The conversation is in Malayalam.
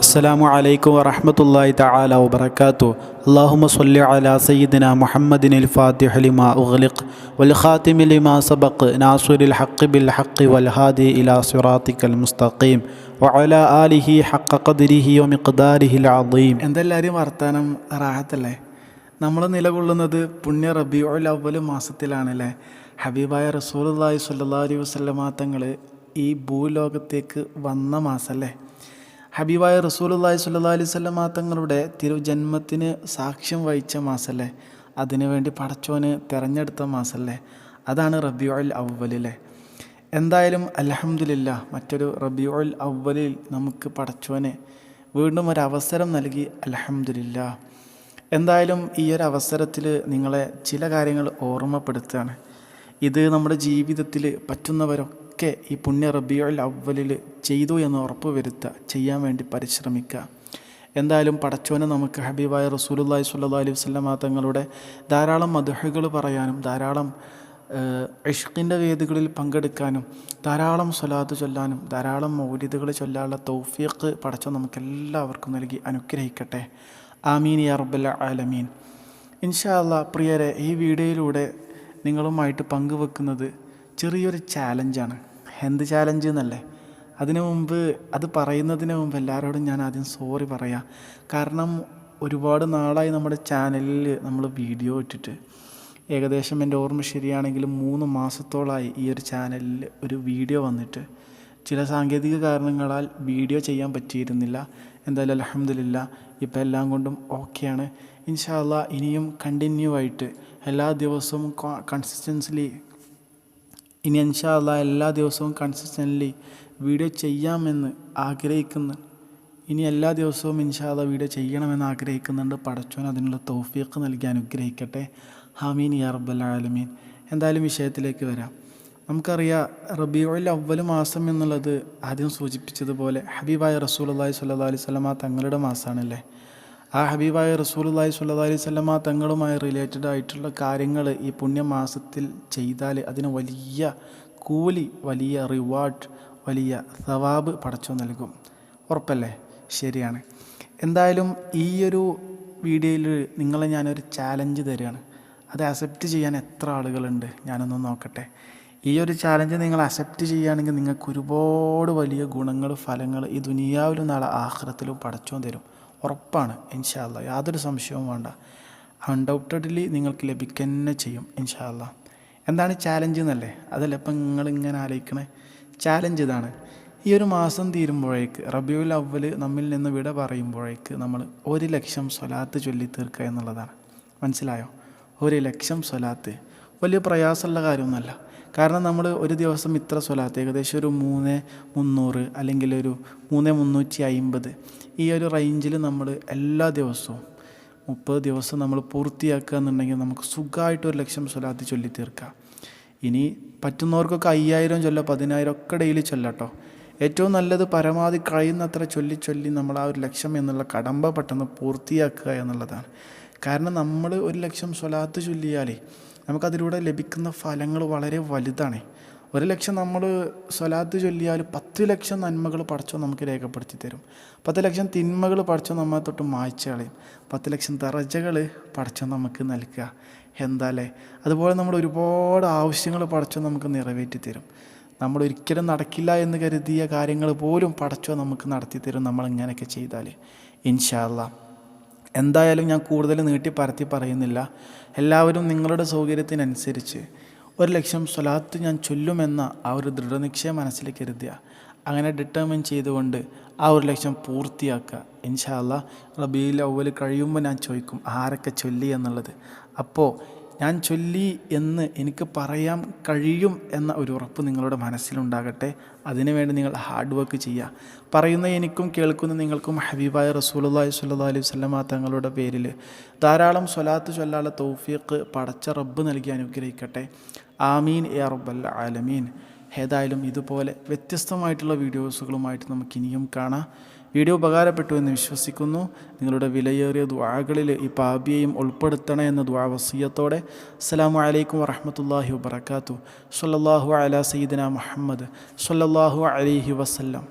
السلام عليكم ورحمة الله تعالى وبركاته اللهم صل على سيدنا محمد الفاتح لما أغلق والخاتم لما سبق ناصر الحق بالحق والهادي إلى صراطك المستقيم وعلى آله حق قدره ومقداره العظيم എന്തെല്ലാവരും വർത്താനം റാഹത്തല്ലേ നമ്മൾ നിലകൊള്ളുന്നത് പുണ്യ റബിയുൽ അവൽ മാസത്തിലാണല്ലേ ഹബീബായ റസൂലുള്ളാഹി സ്വല്ലല്ലാഹി അലൈഹി വസല്ലമ തങ്ങൾ ഈ ഭൂലോകത്തേക്ക് വന്ന മാസമല്ലേ ഹബീബായ റസൂലുള്ളാഹി സ്വല്ലല്ലാഹി അലൈഹി വസല്ലമ തങ്ങളുടെ തിരുജന്മത്തിന് സാക്ഷ്യം വഹിച്ച മാസമല്ലേ അതിനുവേണ്ടി പടച്ചോന് തിരഞ്ഞെടുത്ത മാസമല്ലേ അതാണ് റബിയുൽ അവലിലെ എന്തായാലും അലഹമുല്ല മറ്റൊരു റബിയുൽ അവലിൽ നമുക്ക് പടച്ചോനെ വീണ്ടും ഒരു അവസരം നൽകി അലഹമുല്ല എന്തായാലും ഈ ഒരു അവസരത്തിൽ നിങ്ങളെ ചില കാര്യങ്ങൾ ഓർമ്മപ്പെടുത്തുകയാണ്. ഇത് നമ്മുടെ ജീവിതത്തിൽ പറ്റുന്നവരൊക്കെ ഈ പുണ്യ റബിയുൽ അവലിൽ ചെയ്തു എന്ന് ഉറപ്പ് വരുത്തുക ചെയ്യാൻ വേണ്ടി പരിശ്രമിക്കുക. എന്തായാലും പടച്ചോനെ നമുക്ക് ഹബീബായ റസൂലുല്ലാഹി സ്വല്ലല്ലാഹി അലൈഹി വസല്ലമ തങ്ങളുടെ ധാരാളം മധുഹകൾ പറയാനും ധാരാളം ഇഷ്കിന്റെ വേദികളിൽ പങ്കെടുക്കാനും ധാരാളം സ്വലാത്ത് ചൊല്ലാനും ധാരാളം മൗലിദുകൾ ചൊല്ലാനുള്ള തൗഫീഖ് പടച്ചോ നമുക്കെല്ലാവർക്കും നൽകി അനുഗ്രഹിക്കട്ടെ. ആമീൻ യാ റബ്ബൽ ആലമീൻ. ഇൻഷാ അല്ലാ പ്രിയരെ ഈ വീഡിയോയിലൂടെ നിങ്ങളുമായിട്ട് പങ്കുവെക്കുന്നത് ചെറിയൊരു ചാലഞ്ചാണ് എന്ത് ചാലഞ്ച് എന്നല്ലേ? അതിനു മുമ്പ് അത് പറയുന്നതിന് മുമ്പ് എല്ലാവരോടും ഞാൻ ആദ്യം സോറി പറയാം. കാരണം ഒരുപാട് നാളായി നമ്മുടെ ചാനലിൽ നമ്മൾ വീഡിയോ ഇട്ടിട്ട്. ഏകദേശം എന്റെ ഓർമ്മ ശരിയാണെങ്കിൽ മൂന്ന് മാസത്തോളമായി ഈ ഒരു ചാനലിൽ ഒരു വീഡിയോ വന്നിട്ട്. ചില സാങ്കേതിക കാരണങ്ങളാൽ വീഡിയോ ചെയ്യാൻ പറ്റിയിരുന്നില്ല. എന്തായാലും അലഹമില്ല ഇപ്പം എല്ലാം കൊണ്ടും ഓക്കെയാണ്. ഇൻഷാല്ല ഇനിയും കണ്ടിന്യൂ ആയിട്ട് എല്ലാ ദിവസവും കൺസിസ്റ്റൻസ്ലി ഇനി അൻഷാല്ല എല്ലാ ദിവസവും കൺസിസ്റ്റന്റ്ലി വീഡിയോ ചെയ്യാമെന്ന് ആഗ്രഹിക്കുന്നു. ഇനി എല്ലാ ദിവസവും ഇൻഷാല്ല വീഡിയോ ചെയ്യണമെന്ന് ആഗ്രഹിക്കുന്നുണ്ട്. പടച്ചോൻ അതിനുള്ള തോഫിയൊക്കെ നൽകി അനുഗ്രഹിക്കട്ടെ. ഹമീൻ യാ റബ്ബൽ ആലമീൻ. എന്തായാലും വിഷയത്തിലേക്ക് വരാം. നമുക്കറിയാം റബിയോയിൽ അവ്വൽ മാസം എന്നുള്ളത് ആദ്യം സൂചിപ്പിച്ചതുപോലെ ഹബീബായ റസൂലുള്ളാഹി സ്വല്ലല്ലാഹി അലൈഹി വസല്ലമ തങ്ങളുടെ മാസമാണല്ലേ ആ ഹബീബായ റസൂലുള്ളാഹി സ്വല്ലല്ലാഹി അലൈഹി വസല്ലമ തങ്ങളുമായി റിലേറ്റഡ് ആയിട്ടുള്ള കാര്യങ്ങൾ ഈ പുണ്യമാസത്തിൽ ചെയ്താൽ അതിന് വലിയ കൂലി വലിയ റിവാർഡ് വലിയ സവാബ് പടച്ചു നൽകും. ഉറപ്പല്ലേ? ശരിയാണ്. എന്തായാലും ഈ ഒരു വീഡിയോയിൽ നിങ്ങളെ ഞാനൊരു ചാലഞ്ച് തരികയാണ് അത് അക്സെപ്റ്റ് ചെയ്യാൻ എത്ര ആളുകളുണ്ട്? ഞാനൊന്ന് നോക്കട്ടെ. ഈ ഒരു ചാലഞ്ച് നിങ്ങൾ അക്സെപ്റ്റ് ചെയ്യുകയാണെങ്കിൽ നിങ്ങൾക്ക് ഒരുപാട് വലിയ ഗുണങ്ങൾ ഫലങ്ങൾ ഈ ദുനിയാവിലും നാളെ ആഹ്റത്തിലും പടച്ചോൻ തരും. ഉറപ്പാണ് ഇൻഷാല്ല യാതൊരു സംശയവും വേണ്ട. അൺഡൗട്ടഡ്ലി നിങ്ങൾക്ക് ലഭിക്കന്നെ ചെയ്യും ഇൻഷാല്ല എന്താണ് ചാലഞ്ച് എന്നല്ലേ? അതല്ല ഇപ്പം നിങ്ങൾ ഇങ്ങനെ ആലോചിക്കണേ? ചാലഞ്ച് ഇതാണ്. ഈ ഒരു മാസം തീരുമ്പോഴേക്ക് റബിയുൽ അവൽ നമ്മിൽ നിന്ന് വിട പറയുമ്പോഴേക്ക് നമ്മൾ ഒരു ലക്ഷം സ്വലാത്ത് ചൊല്ലി തീർക്കുക എന്നുള്ളതാണ്. മനസ്സിലായോ? ഒരു ലക്ഷം സ്വലാത്ത്. വലിയ പ്രയാസമുള്ള കാര്യമൊന്നുമല്ല. കാരണം നമ്മൾ ഒരു ദിവസം ഇത്ര സ്വലാത്ത് ഏകദേശം ഒരു മൂന്ന് മുന്നൂറ് അല്ലെങ്കിൽ ഒരു മൂന്ന് മുന്നൂറ്റി അയിമ്പത് ഈ ഒരു റേഞ്ചിൽ നമ്മൾ എല്ലാ ദിവസവും മുപ്പത് ദിവസം നമ്മൾ പൂർത്തിയാക്കുക എന്നുണ്ടെങ്കിൽ നമുക്ക് സുഖമായിട്ട് ഒരു ലക്ഷം സ്വലാത്ത് ചൊല്ലി തീർക്കാം. ഇനി പറ്റുന്നവർക്കൊക്കെ അയ്യായിരം ചൊല്ല പതിനായിരം ഒക്കെ ഡെയിലി ചൊല്ലട്ടോ ഏറ്റവും നല്ലത് പരമാവധി കഴിയുന്നത്ര ചൊല്ലി ചൊല്ലി നമ്മൾ ആ ഒരു ലക്ഷം എന്നുള്ള കടമ്പ പെട്ടെന്ന് പൂർത്തിയാക്കുക എന്നുള്ളതാണ്. കാരണം നമ്മൾ ഒരു ലക്ഷം സ്വലാത്ത് ചൊല്ലിയാലേ നമുക്കതിലൂടെ ലഭിക്കുന്ന ഫലങ്ങൾ വളരെ വലുതാണ്. ഒരു ലക്ഷം നമ്മൾ സ്വലാത്ത് ചൊല്ലിയാൽ പത്ത് ലക്ഷം നന്മകൾ പഠിച്ചോ നമുക്ക് രേഖപ്പെടുത്തി തരും. പത്ത് ലക്ഷം തിന്മകൾ പഠിച്ചോ നമ്മളെ തൊട്ട് മായ്ച്ചു കളയും. പത്ത് ലക്ഷം തറജകൾ പഠിച്ചോ നമുക്ക് നൽകുക. എന്താല്ലേ? അതുപോലെ നമ്മൾ ഒരുപാട് ആവശ്യങ്ങൾ പഠിച്ചോ നമുക്ക് നിറവേറ്റി തരും. നമ്മൾ ഒരിക്കലും നടക്കില്ല എന്ന് കരുതിയ കാര്യങ്ങൾ പോലും പഠിച്ചോ നമുക്ക് നടത്തി തരും. നമ്മൾ ഇങ്ങനെയൊക്കെ ചെയ്താൽ ഇൻഷാല്ല എന്തായാലും ഞാൻ കൂടുതൽ നീട്ടി പരത്തി പറയുന്നില്ല. എല്ലാവരും നിങ്ങളുടെ സൗകര്യത്തിനനുസരിച്ച് ഒരു ലക്ഷം സ്വലാത്ത് ഞാൻ ചൊല്ലുമെന്ന ആ ഒരു ദൃഢനിശ്ചയം മനസ്സിൽ കരുതുക അങ്ങനെ ഡിറ്റർമിൻ ചെയ്തുകൊണ്ട് ആ ഒരു ലക്ഷം പൂർത്തിയാക്കുക. ഇൻഷാല്ല റബീൽ അവൽ കഴിയുമ്പോൾ ഞാൻ ചോദിക്കും ആരൊക്കെ ചൊല്ലി എന്നുള്ളത്. അപ്പോൾ ഞാൻ ചൊല്ലി എന്ന് എനിക്ക് പറയാൻ കഴിയും എന്ന ഒരു ഉറപ്പ് നിങ്ങളുടെ മനസ്സിലുണ്ടാകട്ടെ. അതിനുവേണ്ടി നിങ്ങൾ ഹാർഡ് വർക്ക് ചെയ്യുക. പറയുന്ന എനിക്കും കേൾക്കുന്ന നിങ്ങൾക്കും ഹബീബായ റസൂലുള്ളാഹി സ്വല്ലല്ലാഹി അലൈഹി വസല്ലമ തങ്ങളുടെ പേരിൽ ധാരാളം സ്വലാത്ത് ചൊല്ലാനുള്ള തൗഫീഖ് പടച്ച റബ്ബ് നൽകി അനുഗ്രഹിക്കട്ടെ. ആമീൻ എ റബ്ബൽ ആലമീൻ. ഏതായാലും ഇതുപോലെ വ്യത്യസ്തമായിട്ടുള്ള വീഡിയോസുകളുമായിട്ട് നമുക്ക് ഇനിയും കാണാം. വീഡിയോ ഉപകാരപ്പെട്ടു എന്ന് വിശ്വസിക്കുന്നു. നിങ്ങളുടെ വിലയേറിയ ദ്വാകളിൽ ഈ പാപിയെയും ഉൾപ്പെടുത്തണേ എന്ന ദ്വാ വസീയത്തോടെ. അസ്സലാമു അലൈക്കും വറഹമത്തല്ലാഹി വബർക്കാത്തു സല്ലാഹു അല സയ്യിദിന മുഹമ്മദ്. സല്ലാഹു അലൈഹി വസല്ലം.